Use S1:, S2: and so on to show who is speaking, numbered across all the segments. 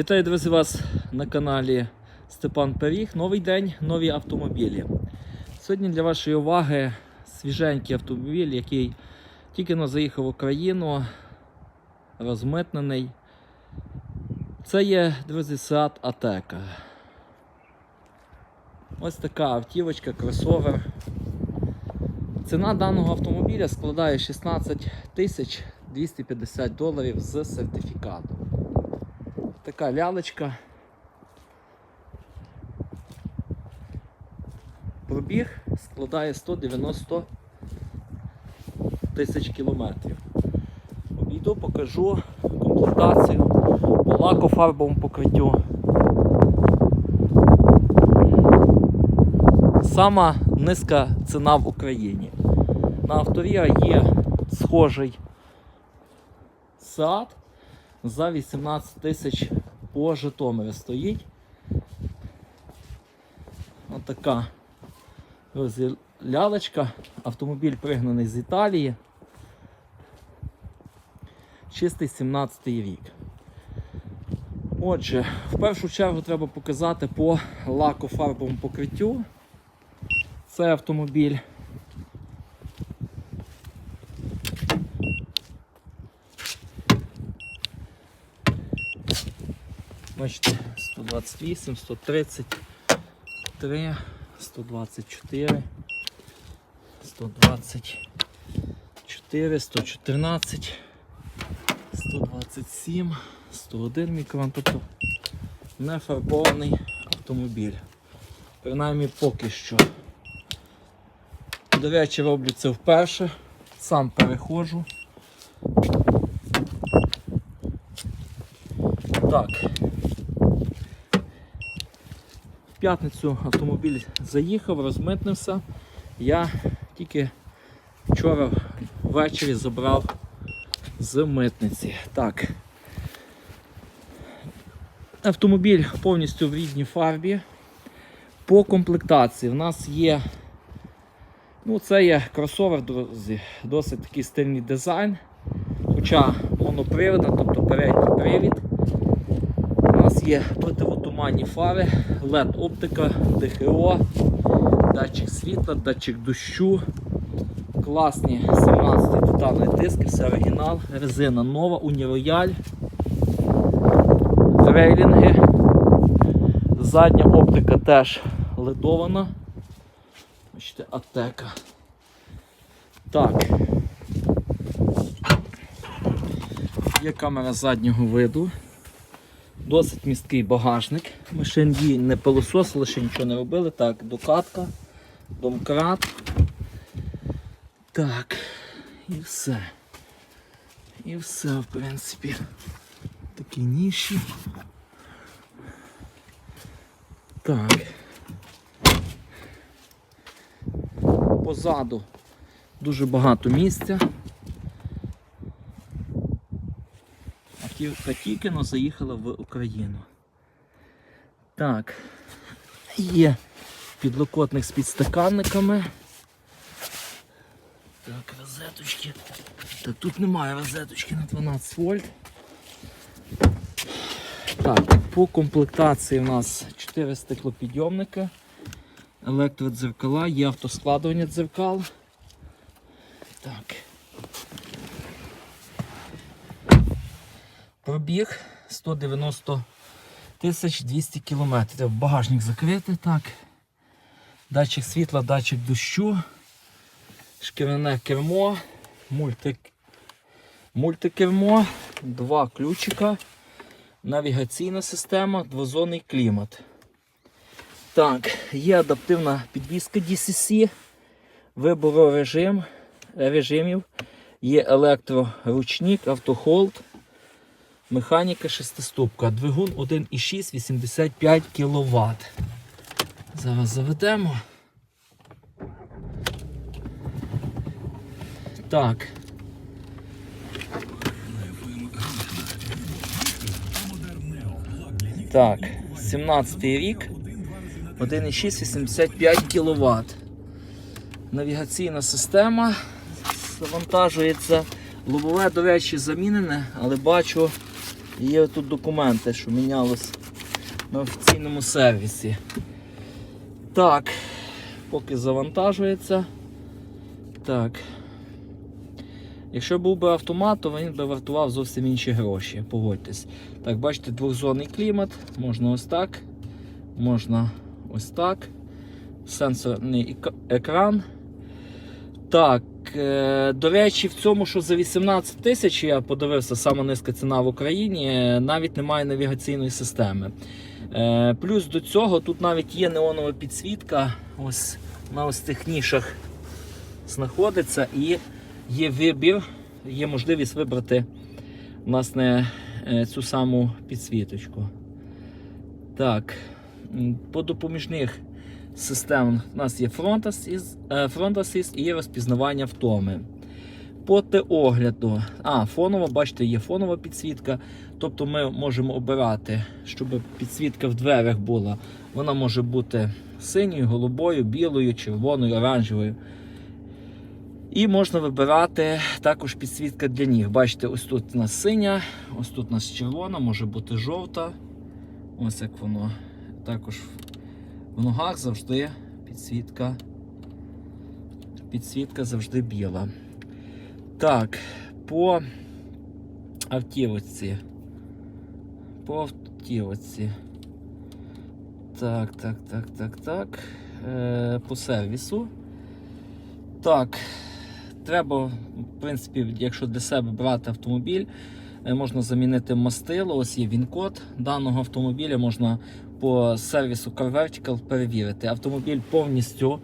S1: Вітаю, друзі, вас на каналі Степан Пиріг. Новий день, нові автомобілі. Сьогодні для вашої уваги свіженький автомобіль, який тільки но заїхав в Україну, розмитнений. Це є, друзі, Seat Ateca. Ось така автівочка, кросовер. Ціна даного автомобіля складає 16 тисяч 250 доларів з сертифікатом. Така лялечка. Пробіг складає 190 тисяч кілометрів. Обійду, покажу комплектацію по лакофарбовому покриттю. Сама низька ціна в Україні. На авторія є схожий сад за 18 тисяч по Житомирі стоїть. Ось така лялечка. Автомобіль пригнаний з Італії. Чистий 17 рік. Отже, в першу чергу треба показати по лакофарбовому покриттю. Це автомобіль. Бачите, 128, 133, 124, 124, 114, 127, 101 мікрон, тобто не фарбований автомобіль. Принаймні поки що. До речі, роблю це вперше, сам переходжу. Так. П'ятницю автомобіль заїхав, розмитнився. Я тільки вчора ввечері забрав з митниці. Так. Автомобіль повністю в рідній фарбі. По комплектації в нас є. Ну, це є кросовер, друзі, досить такий стильний дизайн. Хоча моноприводна, тобто передній привід. Є противотуманні фари, LED оптика, ДХО, датчик світла, датчик дощу, класні 17 титанові диски, все оригінал, резина нова, унірояль, рейлінги, задня оптика теж ледована. Бачите, атека. Так. Є камера заднього виду. Досить місткий багажник. Ще її не пилососили, ще нічого не робили. Так, докатка, домкрат. Так, і все. І все, в принципі. Такі ніші. Так. Позаду дуже багато місця. Автівка тільки но заїхала в Україну. Так, є підлокотник з підстаканниками. Так, розеточки. Так, тут немає розеточки на 12 вольт. Так, по комплектації у нас 4 стеклопідйомника, електродзеркала, є автоскладування дзеркал. Так. Пробіг 190 тисяч 200 кілометрів. Багажник закритий, так. Датчик світла, датчик дощу, шкіряне кермо, мультик, мультикермо, два ключика, навігаційна система, двозонний клімат. Так, є адаптивна підвізка DCC, вибору режим, режимів, є електроручник, автохолд. Механіка шестиступка. Двигун 1,6 85 кВт. Зараз заведемо. Так. Так, 17 рік. 1,6 85 кВт. Навігаційна система завантажується. Лобове, до речі, замінене, але бачу Є тут документи, що мінялось на офіційному сервісі. Так, поки завантажується. Так. Якщо був би автомат, то він би вартував зовсім інші гроші, погодьтесь. Так, бачите, двохзонний клімат, можна ось так, можна ось так. Сенсорний екран. Так, е, до речі, в цьому, що за 18 тисяч, я подивився, сама низька ціна в Україні, е, навіть немає навігаційної системи. Е, плюс до цього тут навіть є неонова підсвітка. Ось на ось цих нішах знаходиться і є вибір, є можливість вибрати власне цю саму підсвіточку. Так, по допоміжних системах у нас є Assist, е, і розпізнавання втоми. По огляду, а, фонова, бачите, є фонова підсвітка. Тобто ми можемо обирати, щоб підсвітка в дверях була. Вона може бути синьою, голубою, білою, червоною, оранжевою. І можна вибирати також підсвітка для ніг. Бачите, ось тут у нас синя, ось тут у нас червона, може бути жовта. Ось як воно. Також в ногах завжди підсвітка. Підсвітка завжди біла. Так, по автівочці. По автівочці. Так, так, так, так, так. Е, по сервісу. Так, треба, в принципі, якщо для себе брати автомобіль, можна замінити мастило. Ось є він-код даного автомобіля, можна по сервісу Car Vertical перевірити. Автомобіль повністю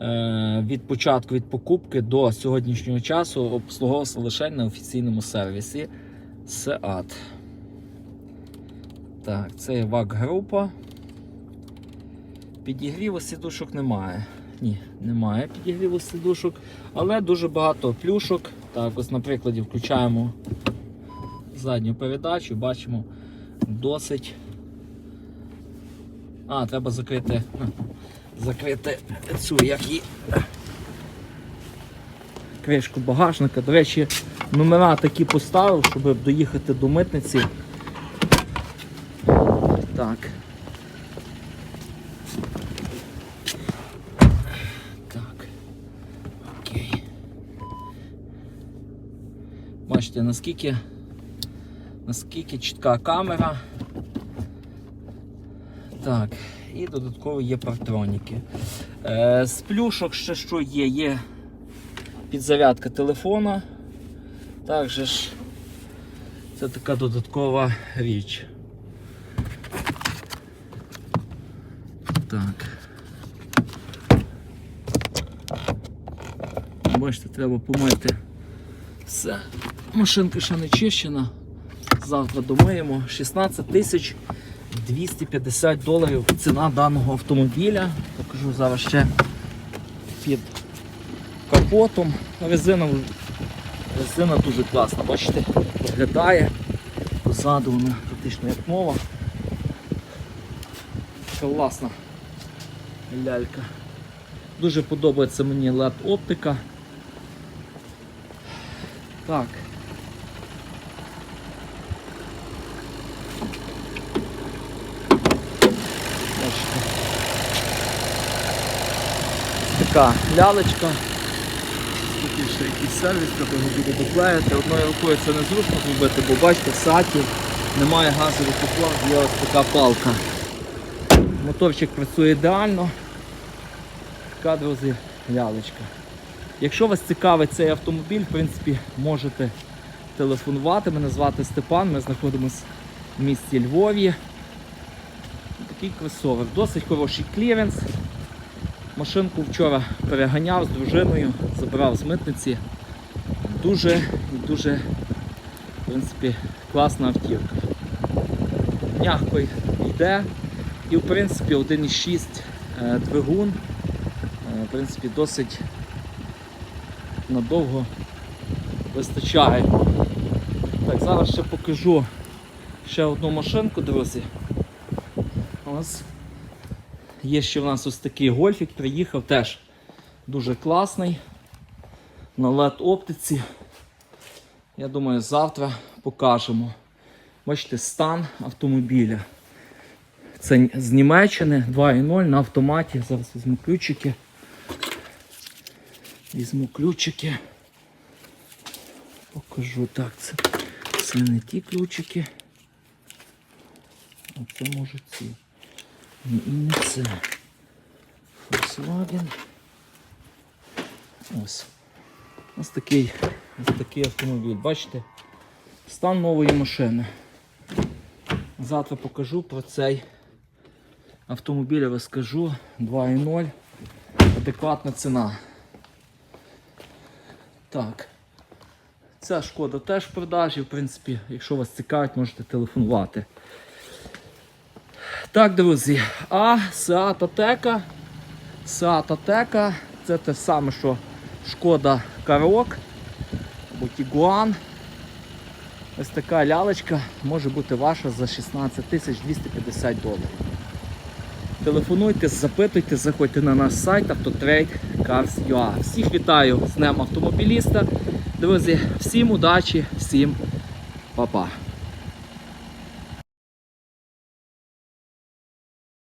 S1: е, від початку від покупки до сьогоднішнього часу обслуговувався лише на офіційному сервісі SEAT. Так, це є ВАК-група. Підігріву сідушок немає. Ні, немає підігріву сідушок, але дуже багато плюшок. Так, ось на прикладі включаємо задню передачу, бачимо досить. А, треба закрити, закрити цю, як її. Кришку багажника. До речі, номера такі поставив, щоб доїхати до митниці. Так. Так. Окей. Бачите, наскільки, наскільки чітка камера. Так, і додатково є партроніки. Е, з плюшок ще що є? Є підзарядка телефона. Також ж це така додаткова річ. Так. Бачите, треба помити. Все. Машинка ще не чищена. Завтра домиємо. 16 тисяч 250 доларів ціна даного автомобіля. Покажу зараз ще під капотом. Резина, резина дуже класна, бачите, виглядає. Позаду вона практично як нова. Класна лялька. Дуже подобається мені LED оптика. Так. Бачите. Така лялечка. Тут ще якийсь сервіс, його буде доклеїти. Одною рукою це незручно зробити, бо бачите, в саті немає газових тепла, є ось така палка. Моторчик працює ідеально. Така, друзі, лялечка. Якщо вас цікавить цей автомобіль, в принципі, можете телефонувати. Мене звати Степан, ми знаходимося в місті Львові. Такий кросовер. Досить хороший кліренс. Машинку вчора переганяв з дружиною, забирав з митниці. Дуже і дуже в принципі, класна автівка. Мягко йде. І в принципі 1,6 е, двигун. е, В принципі, досить надовго вистачає. Так, зараз ще покажу ще одну машинку, друзі. Ось. Є ще в нас ось такий гольфік, приїхав теж дуже класний. На LED оптиці. Я думаю, завтра покажемо. Бачите, стан автомобіля. Це з Німеччини 2.0 на автоматі. Зараз візьму ключики. Візьму ключики. Покажу так. Це, це не ті ключики. А це може ці. Не це. Volkswagen. Ось. Ось такий, ось такий автомобіль. Бачите? Стан нової машини. Завтра покажу про цей автомобіль, я розкажу. 2.0. Адекватна ціна. Так. Ця шкода теж в продажі, в принципі, якщо вас цікавить, можете телефонувати. Так, друзі, а Seat Ateca це те саме, що шкода Карок або Tiguan. Ось така лялечка може бути ваша за 16 250 доларів. Телефонуйте, запитуйте, заходьте на наш сайт Autotrade.Cars.ua. Всіх вітаю з Днем автомобіліста. Друзі, всім удачі, всім па-па.